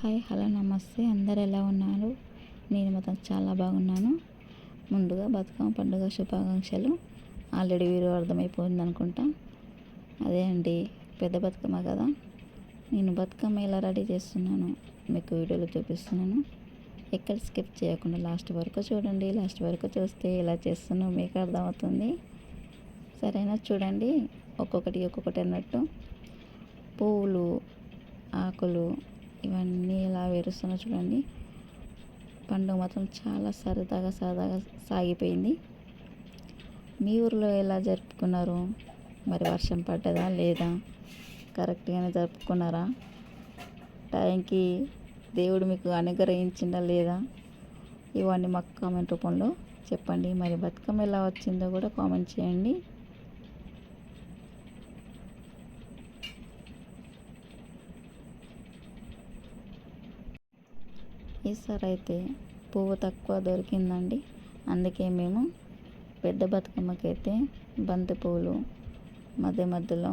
Hi hello నమస్తే. అందరు ఎలా ఉన్నారు? నేను మాత్రం చాలా బాగున్నాను. ముందుగా బతుకమ్మ పండుగ శుభాకాంక్షలు. ఆల్రెడీ వీరు అర్థమైపోయింది అనుకుంటా. అదే అండి పెద్ద బతుకమ్మ కదా. నేను బతుకమ్మ ఎలా రెడీ చేస్తున్నాను మీకు వీడియోలో చూపిస్తున్నాను. ఎక్కడ స్కిప్ చేయకుండా లాస్ట్ వరకు చూడండి. లాస్ట్ వరకు చూస్తే ఎలా చేస్తున్నావు మీకు అర్థమవుతుంది. సరైనా? చూడండి. ఒక్కొక్కటి ఒక్కొక్కటి అన్నట్టు. పువ్వులు ఆకులు ఇవన్నీ ఇలా వేరుస్తున్నా చూడండి. పండుగ మాత్రం చాలా సరదాగా సరదాగా సాగిపోయింది. మీ ఊర్లో ఎలా జరుపుకున్నారు? మరి వర్షం పడ్డదా లేదా? కరెక్ట్గానే జరుపుకున్నారా? టైంకి దేవుడు మీకు అనుగ్రహించిందా లేదా? ఇవన్నీ మాకు కామెంట్ రూపంలో చెప్పండి. మరి బతుకమ్మ ఎలా వచ్చిందో కూడా కామెంట్ చేయండి. ఈసారి అయితే పువ్వు తక్కువ దొరికిందండి. అందుకే మేము పెద్ద బతుకమ్మకైతే బంతి పువ్వులు మధ్య మధ్యలో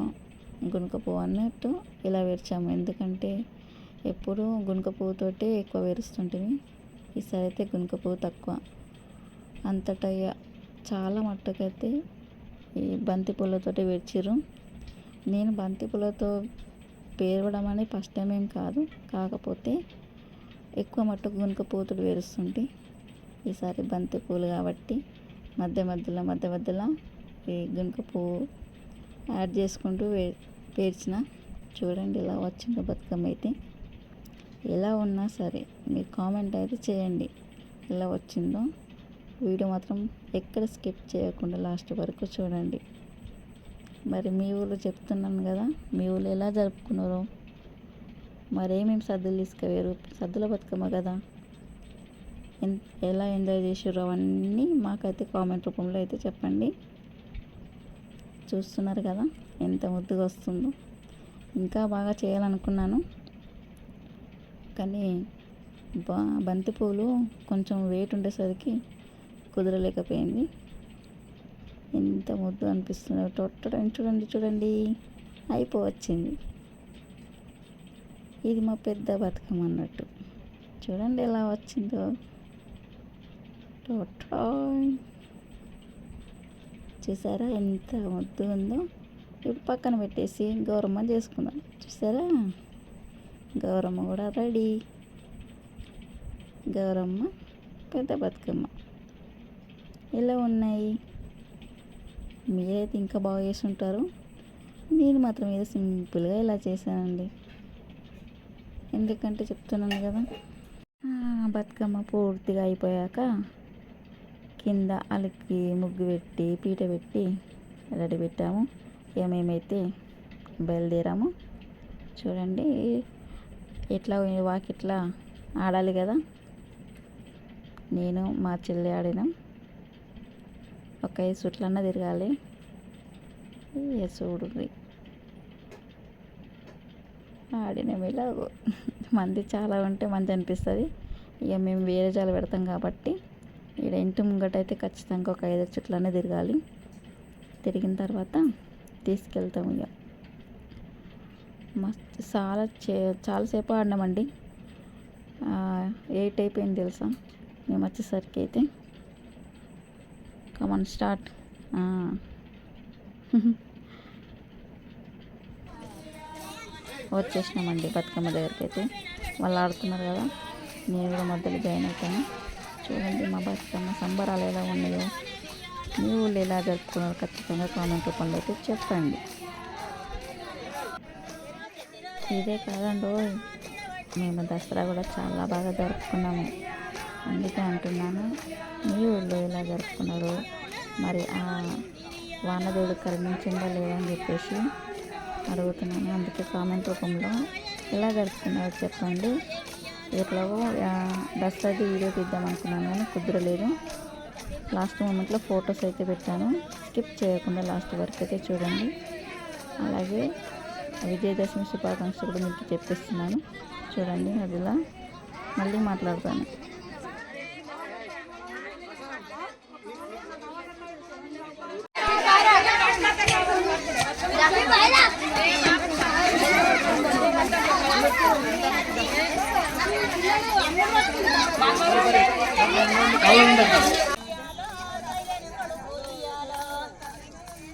గునుక పువ్వు అన్నట్టు ఇలా విరిచాము. ఎందుకంటే ఎప్పుడూ గునుక పువ్వుతోటి ఎక్కువ విరుస్తుంటుంది ఈసారి అయితే గునుక పువ్వు తక్కువ. అంతటా చాలా మట్టుకైతే ఈ బంతి పూలతోటి విరిచిర్రు. నేను బంతి పూలతో పేరవడం అనేది ఫస్ట్ టైం ఏం కాదు. కాకపోతే ఎక్కువ మట్టుకు గునుక పూతలు వేరుస్తుంటే ఈసారి బంతి పూలు కాబట్టి మధ్య మధ్యలో మధ్య మధ్యలో ఈ గునుక పువ్వు యాడ్ చేసుకుంటూ వే పేర్చిన చూడండి ఇలా వచ్చిందో బతుకమ్మ అయితే. ఎలా ఉన్నా సరే మీరు కామెంట్ అయితే చేయండి ఎలా వచ్చిందో. వీడియో మాత్రం ఎక్కడ స్కిప్ చేయకుండా లాస్ట్ వరకు చూడండి. మరి మీ ఊళ్ళో చెప్తున్నాను కదా మీ ఊళ్ళో ఎలా జరుపుకున్నారో మరేమేమి సద్దులు తీసుకువేరు సద్దుల బతుకమ్మ కదా. ఎలా ఎంజాయ్ చేసారు అవన్నీ మాకైతే కామెంట్ రూపంలో అయితే చెప్పండి. చూస్తున్నారు కదా ఎంత ముద్దుగా వస్తుందో. ఇంకా బాగా చేయాలనుకున్నాను. కానీ బా బంతి పూలు కొంచెం వెయిట్ ఉండేసరికి కుదరలేకపోయింది. ఎంత ముద్దు అనిపిస్తుందో. టొట్టడం చూడండి చూడండి అయిపోవచ్చింది. ఇది మా పెద్ద బతుకమ్మ అన్నట్టు. చూడండి ఎలా వచ్చిందో. చూసారా ఎంత ముద్దు ఉందో. ఇప్పుడు పక్కన పెట్టేసి గౌరమ్మ చేసుకుందాం. చూసారా? గౌరమ్మ కూడా రెడీ. గౌరమ్మ పెద్ద బతుకమ్మ. ఎలా ఉన్నాయి? మీరైతే ఇంకా బాగా చేసి ఉంటారు నేను మాత్రం ఏదో సింపుల్గా ఇలా చేశానండి. ఎందుకంటే చెప్తున్నాను కదా. బతుకమ్మ పూర్తిగా అయిపోయాక కింద అలికి ముగ్గు పెట్టి పీట పెట్టి రెడీ పెట్టాము. ఏమేమైతే మేమైతే బయలుదేరాము చూడండి. ఎట్లా వాకిట్లా ఆడాలి కదా. నేను మా చెల్లి ఆడినాం. ఒక ఐదు చుట్లన్నా తిరగాలి చూడు ఆడినాం ఇలాగో మంది చాలా ఉంటే మంచి అనిపిస్తుంది. ఇక మేము వేరే జాలు పెడతాం కాబట్టి ఇక్కడ ఇంటి ముంగట అయితే ఖచ్చితంగా ఒక ఐదు చుట్లనే తిరగాలి. తిరిగిన తర్వాత తీసుకెళ్తాము ఇక. మస్తు చాలా చే చాలాసేపు ఆడినామండి. ఎయిట్ అయిపోయింది తెలుసా? మేము వచ్చేసరికి అయితే. Come on start. వచ్చేసినామండి బతుకమ్మ దగ్గరికి అయితే వాళ్ళు ఆడుతున్నారు కదా. నేను కూడా మధ్యలో జాయిన్ అవుతాను. చూడండి మా బతుకమ్మ సంబరాలు ఎలా ఉన్నాయో. మీ ఊళ్ళో ఎలా జరుపుకున్నారు ఖచ్చితంగా కామెంట్ రూపంలో అయితే చెప్పండి. ఇదే కాదండి మేము దసరా కూడా చాలా బాగా జరుపుకున్నాము. అందుకే అంటున్నాను మీ ఊళ్ళో ఎలా జరుపుకున్నారు. మరి ఆ వానదేవుడు కరుణించిందా లేదని చెప్పేసి అడుగుతున్నాను. అందుకే కామెంట్ రూపంలో ఎలా గడుపుతున్నారో చెప్పండి. ఎట్లాగో దసరాది వీడియో తీద్దాం అనుకున్నాను కానీ కుదరలేదు. లాస్ట్ మూమెంట్లో ఫొటోస్ అయితే పెట్టాను. స్కిప్ చేయకుండా లాస్ట్ వరకు అయితే చూడండి. అలాగే విజయదశమి శుభాకాంక్షలు కూడా మీకు చెప్పిస్తున్నాను. చూడండి అదిలా మళ్ళీ మాట్లాడతాను.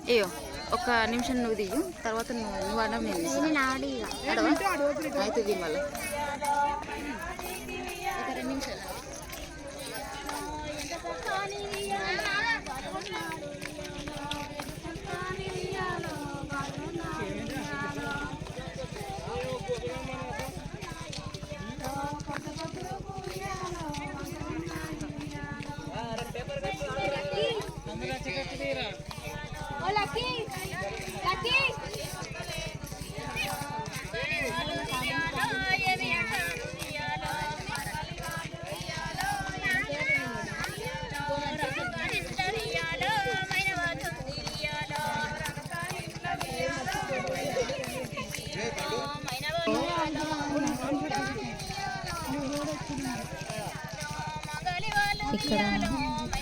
అయ్యో ఒక నిమిషం నువ్వు దిగు తర్వాత నువ్వు నువ్వు అడవ? నేను మళ్ళీ. ఒక రెండు నిమిషాలు.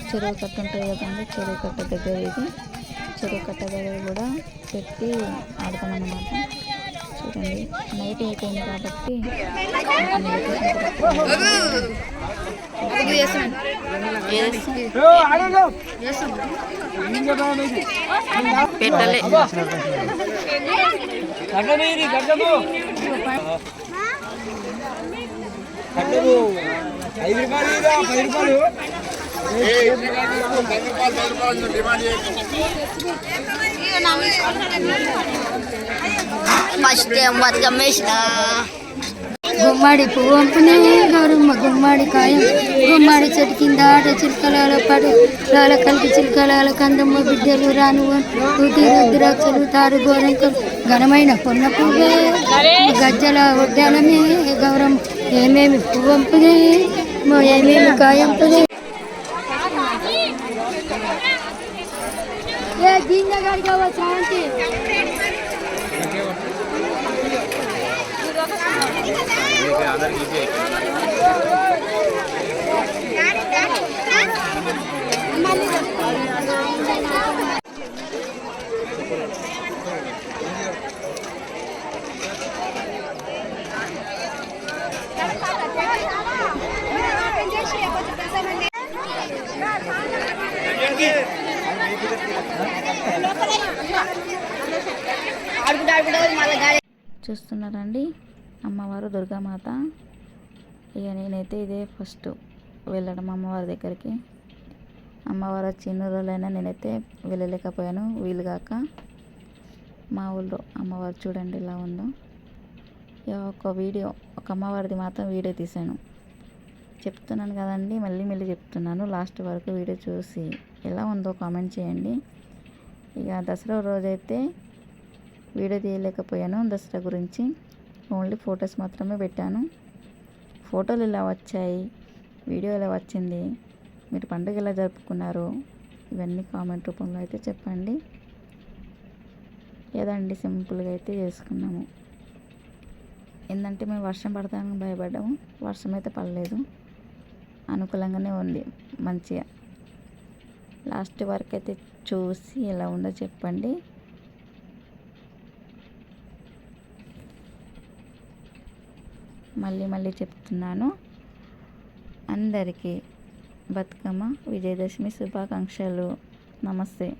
చెరువు కట్ట ఉంటుంది కదండి చెరువు కట్ట దగ్గర ఇది. చెరువు కట్ట దగ్గర కూడా పెట్టి ఆడతాం అన్నమాట. చూడండి నైట్ అయిపోయింది కాబట్టి పెట్టలే. ఐదు రూపాయలు పది రూపాయలు. ఫస్ట్ టైం గుమ్మడి పువ్వు వంపునే గౌరమ్మ గుమ్మడి కాయం. గుమ్మడి చెట్టు కింద ఆట చిలుకలాల పడు లాల కలిపి చిలుకలాల కందమ్మ బిడ్డలు రాను ఊటి రుద్రాక్షలు తారు గోరంకం ఘనమైన కొన్న పువ్వే గజ్జల ఉద్యానమే గౌరమ్మ. ఏమేమి పువ్వు వంపునే ఏమేమి కాయంపునే ఏ చూస్తున్నారండి. అమ్మవారు దుర్గామాత. ఇక నేనైతే ఇదే ఫస్ట్ వెళ్ళడం అమ్మవారి దగ్గరికి. అమ్మవారు చిన్న రోజులైనా నేనైతే వెళ్ళలేకపోయాను. వీలు కాక మా ఊళ్ళో అమ్మవారు చూడండి ఇలా ఉందో. ఇక ఒక వీడియో ఒక అమ్మవారిది మాత్రం వీడియో తీశాను. చెప్తున్నాను కదండి మళ్ళీ మళ్ళీ చెప్తున్నాను. లాస్ట్ వరకు వీడియో చూసి ఎలా ఉందో కామెంట్ చేయండి. ఇక దసరా రోజైతే వీడియో తీయలేకపోయాను దసరా గురించి. ఓన్లీ ఫొటోస్ మాత్రమే పెట్టాను. ఫోటోలు ఇలా వచ్చాయి? వీడియో ఎలా వచ్చింది? మీరు పండుగ ఎలా జరుపుకున్నారు? ఇవన్నీ కామెంట్ రూపంలో అయితే చెప్పండి. ఏదండి? సింపుల్గా అయితే చేసుకున్నాము. ఏంటంటే మేము వర్షం పడతామని భయపడ్డాము వర్షం అయితే పడలేదు. అనుకూలంగానే ఉంది. మంచిగా. లాస్ట్ వరకు అయితే చూసి ఎలా ఉందో చెప్పండి. మళ్ళీ మళ్ళీ చెప్తున్నాను. అందరికీ బతుకమ్మ విజయదశమి శుభాకాంక్షలు. నమస్తే.